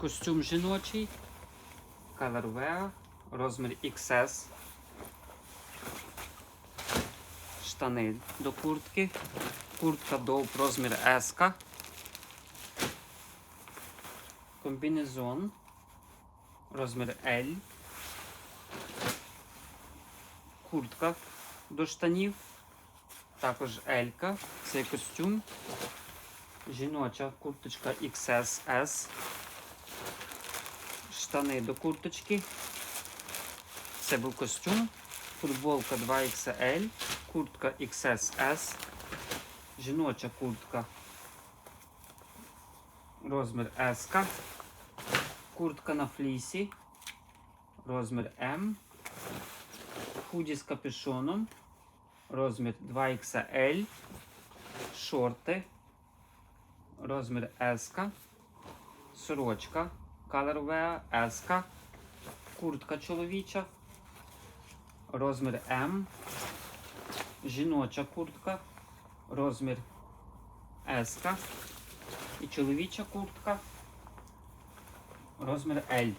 Костюм жіночий. Colorware. Розмір XS. Штани до куртки. Куртка до розмір S. Комбінезон. Розмір L. Куртка до штанів. Також L. Цей костюм. Жіноча курточка XSS. Штани до курточки. Це був костюм. Футболка 2XL. Куртка XSS. Жіноча куртка. Розмір S. Куртка на флісі. Розмір М. Худі з капюшоном. Розмір 2XL. Шорти. Розмір S. Сорочка. Colorware S. Куртка чоловіча. Розмір М. Жіноча куртка. Розмір S. І чоловіча куртка. Розмір L.